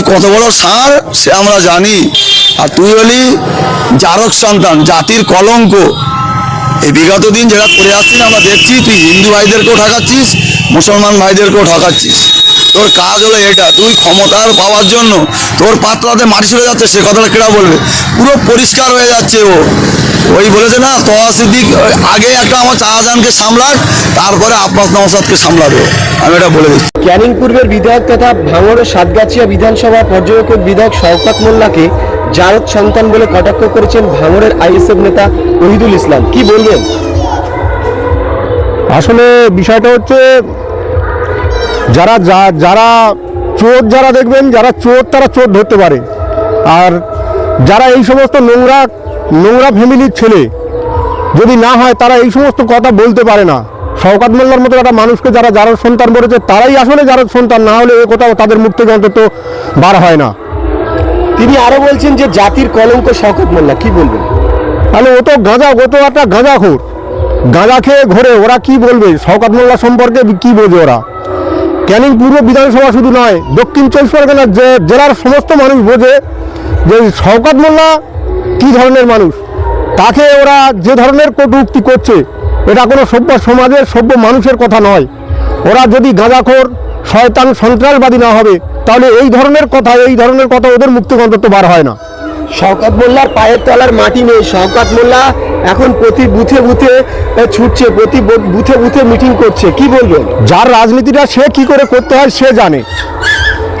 তুই কত বড় সার, সে আমরা জানি। আর তুই হলি জারক সন্তান, জাতির কলঙ্ক। এই বিগত দিন যেটা করে আসছিস, আমরা দেখছি, তুই হিন্দু ভাইদেরকেও ঠকাচ্ছিস, মুসলমান ভাইদেরকেও ঠকাচ্ছিস। তোর কাজ হলো এটা তুই ক্ষমতার পাওয়ার জন্য তোর পাত্রাতে মাটি চলে যাচ্ছে সে কথাটা কেটা বলবে? পুরো পরিষ্কার হয়ে যাচ্ছে ও। ওই বলেছে না তোয়া সিদ্দিক আগে একটা আমার শাহজাহানকে সামলাক তারপরে আব্বাস নওসাদকে সামলাবে। আমি এটা বলে দিচ্ছি। ক্যানিং পূর্বের বিধায়ক তথা ভাঙড়ের সাতগাছিয়া বিধানসভা পর্যবেক্ষক বিধায়ক শওকত মোল্লাকে জারদ সন্তান বলে কটাক্ষ করেছেন ভাঙড়ের আইএসএফ নেতা ওহিদুল ইসলাম। কি বলবেন? আসলে বিষয়টা হচ্ছে যারা যা- যারা চোর যারা দেখবেন যারা চোর তারা চোর ধরতে পারে। আর যারা এই সমস্ত নোংরা নোংরা ফ্যামিলির ছেলে যদি না হয় তারা এই সমস্ত কথা বলতে পারে না। শওকাত মোল্লার মতো একটা মানুষকে যারা যারা সন্তান বলেছে তারাই আসলে যারা সন্তান না হলে এ কোথাও তাদের মুখ থেকে অন্তত বার হয় না। তিনি আরও বলছেন যে জাতির কলঙ্ক শওকত মোল্লা কি বলবেন? তাহলে ও তো গাঁজা ও তো একটা গাঁজাখোর। গাঁজা খেয়ে ঘোরে ওরা কি বলবে? শওকাত মোল্লা সম্পর্কে কি বোঝে ওরা? ক্যানিং পূর্ব বিধানসভা শুধু নয়, দক্ষিণ চব্বিশ পরগনার যে জেলার সমস্ত মানুষ বোঝে যে শওকাত মোল্লা কী ধরনের মানুষ। তাকে ওরা যে ধরনের কটূক্তি করছে, এটা কোনো সভ্য সমাজের সভ্য মানুষের কথা নয়। ওরা যদি গাঁজাখোর, শয়তান, সন্ত্রাসবাদী না হবে, তাহলে এই ধরনের কথা, এই ধরনের কথা ওদের মুক্তি বার হয় না। শওকত মোল্লার পায়ের তলার মাটি নেই। শওকত মোল্লা এখন প্রতি বুথে বুথে ছুটছে, প্রতি বুথে বুথে মিটিং করছে। কি বলবেন? যার রাজনীতিটা সে কি করে করতে হয়, সে জানে।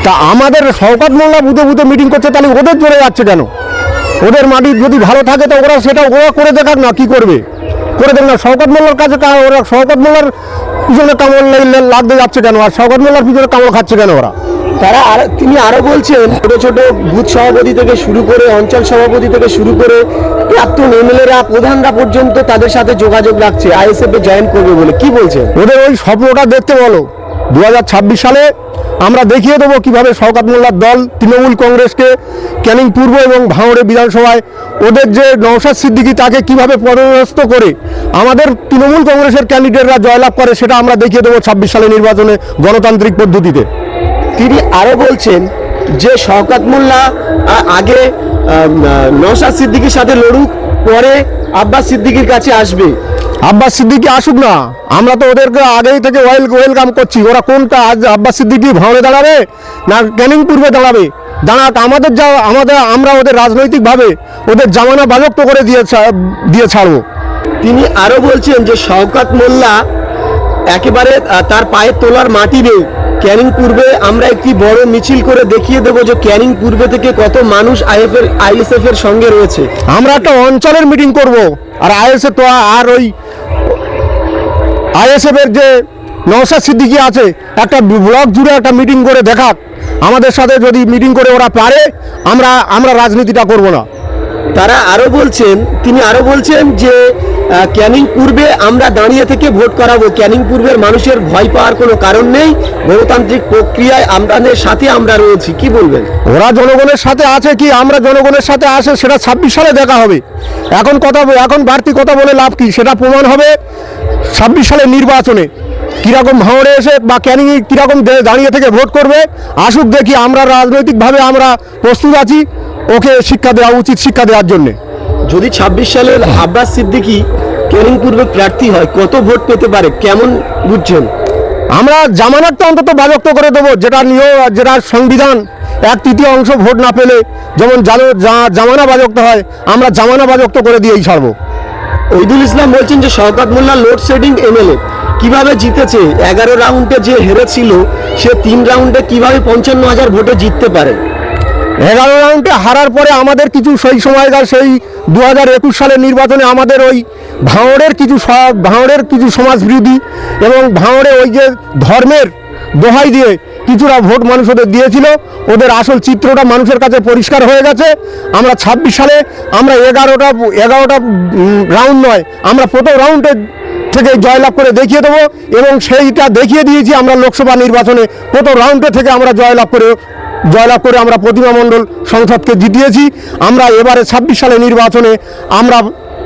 তা আমাদের শওকত মোল্লা বুথে বুধে মিটিং করছে, তাহলে ওদের জোরে যাচ্ছে কেন? ওদের মাটি যদি ভালো থাকে, তো ওরা সেটা, ওরা করে দেখাক না, কি করবে? করে দেখ না। শওকত মোল্লার কাছে ওরা শওকত মোল্লার পিছনে কামড় লাগতে যাচ্ছে কেন? আর শওকত মোল্লার পিছনে কামড় খাচ্ছে কেন ওরা? তারা আর তিনি আরও বলছেন, ছোট ছোট বুথ সভাপতি থেকে শুরু করে অঞ্চল সভাপতি থেকে শুরু করে প্রাক্তন এমএলএরা প্রধানরা পর্যন্ত তাদের সাথে যোগাযোগ রাখছে, আইএসএফ এ জয়েন করবে বলে। কি বলছে ওদের ওই স্বপ্নটা দেখতে বলো। দু হাজার ছাব্বিশ সালে আমরা দেখিয়ে দেবো কীভাবে শওকাত মোল্লার দল তৃণমূল কংগ্রেসকে ক্যানিং পূর্ব এবং ভাঙড়ে বিধানসভায় ওদের যে নওশাদ সিদ্দিকী তাকে কীভাবে পরাস্ত করে, আমাদের তৃণমূল কংগ্রেসের ক্যান্ডিডেটরা জয়লাভ করে, সেটা আমরা দেখিয়ে দেবো ছাব্বিশ সালে নির্বাচনে গণতান্ত্রিক পদ্ধতিতে। তিনি আরও বলছেন যে শওকাত মোল্লা আগে নওশাদ সিদ্দিকীর সাথে লড়ুক পরে আব্বাস সিদ্দিকির কাছে আসবে। আব্বাস সিদ্দিকি আসুক না। আমরা তো ওদেরকে আগেই থেকে ওয়েল ওয়েলকাম করছি। ওরা কোনটা আজ আব্বাস সিদ্দিকি ভাঙড়ে দাঁড়াবে না ক্যানিং পূর্বে দাঁড়াবে? দাঁড়াক আমাদের যা আমাদের আমরা ওদের রাজনৈতিকভাবে ওদের জামানা বাজক্ত করে দিয়ে দিয়ে ছাড়বো। তিনি আরও বলছেন যে শওকাত মোল্লা একেবারে তার পায়ের তোলার মাটি নেই। ক্যানিং পূর্বে আমরা একটি বড় মিছিল করে দেখিয়ে দেবো যে ক্যানিং পূর্বে থেকে কত মানুষ আইএফ এর, আইএসএফ এর সঙ্গে রয়েছে। আমরা একটা অঞ্চলের মিটিং করব, আর আইএসএফ তো আর ওই আইএসএফ এর যে নওশাদ সিদ্দিকি আছে, একটা ব্লক জুড়ে একটা মিটিং করে দেখাক। আমাদের সাথে যদি মিটিং করে ওরা পারে, আমরা আমরা রাজনীতিটা করব না। তারা আরও বলছেন, তিনি আরও বলছেন যে ক্যানিং পূর্বে আমরা দাঁড়িয়ে থেকে ভোট করাবো। ক্যানিং পূর্বের মানুষের ভয় পাওয়ার কোনো কারণ নেই। গণতান্ত্রিক প্রক্রিয়ায় আমাদের সাথে আমরা রয়েছি। কি বলবেন? ওরা জনগণের সাথে আছে কি? আমরা জনগণের সাথে আছে, সেটা ছাব্বিশ সালে দেখা হবে। এখন কথা এখন বাড়তি কথা বলে লাভ কি? সেটা প্রমাণ হবে ছাব্বিশ সালের নির্বাচনে। কীরকম ভাঙড়ে এসে বা ক্যানিং কীরকম দাঁড়িয়ে থেকে ভোট করবে? আসুক দেখি, আমরা রাজনৈতিকভাবে আমরা প্রস্তুত আছি। ওকে শিক্ষা দেওয়া উচিত শিক্ষা দেওয়ার জন্যে। যদি ছাব্বিশ সালের আব্বাস সিদ্দিকি ক্যানিং পূর্বে প্রার্থী হয় কত ভোট পেতে পারে? কেমন বুঝছেন? আমরা জামানাতটা অন্তত বাজক্ত করে দেবো যেটা নিয়েও যেটা সংবিধান এক তৃতীয় অংশ ভোট না পেলে যেমন জামানা বাজক্ত হয় আমরা জামানা বাজক্ত করে দিয়েই ছাড়বো। ওইদুল ইসলাম বলছেন যে শওকত মোল্লা লোডশেডিং এমএলএ কীভাবে জিতেছে? এগারো রাউন্ডে যে হেরেছিল সে তিন রাউন্ডে কীভাবে পঞ্চান্ন হাজার ভোটে জিততে পারে? এগারো রাউন্ডে হারার পরে আমাদের কিছু সেই সময়কার সেই দু হাজার একুশ সালের নির্বাচনে আমাদের ওই ভাঁড়ের কিছু ভাঁড়ের কিছু সমাজবিরোধী এবং ভাঁড়ে ওই যে ধর্মের দোহাই দিয়ে কিছুটা ভোট মানুষ ওদের দিয়েছিল। ওদের আসল চিত্রটা মানুষের কাছে পরিষ্কার হয়ে গেছে। আমরা ছাব্বিশ সালে, আমরা এগারোটা এগারোটা রাউন্ড নয়, আমরা প্রথম রাউন্ডে থেকে জয়লাভ করে দেখিয়ে দেবো এবং সেইটা দেখিয়ে দিয়েছি আমরা লোকসভা নির্বাচনে। প্রথম রাউন্ডে থেকে আমরা জয়লাভ করে জয়লাভ করে আমরা প্রতিমা মণ্ডল সংসদকে জিতিয়েছি। আমরা এবারে ছাব্বিশ সালে নির্বাচনে আমরা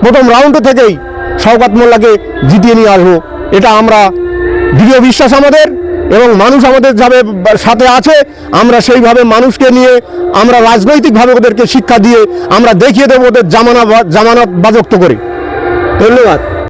প্রথম রাউন্ডে থেকেই শওকাত মোল্লাকে জিতিয়ে নিয়ে আসব। এটা আমরা দৃঢ় বিশ্বাস আমাদের এবং মানুষ আমাদের যাবে সাথে আছে। আমরা সেইভাবে মানুষকে নিয়ে আমরা রাজনৈতিকভাবে ওদেরকে শিক্ষা দিয়ে আমরা দেখিয়ে দেবো ওদের জামানা জামানত বাজক্ত করে। ধন্যবাদ।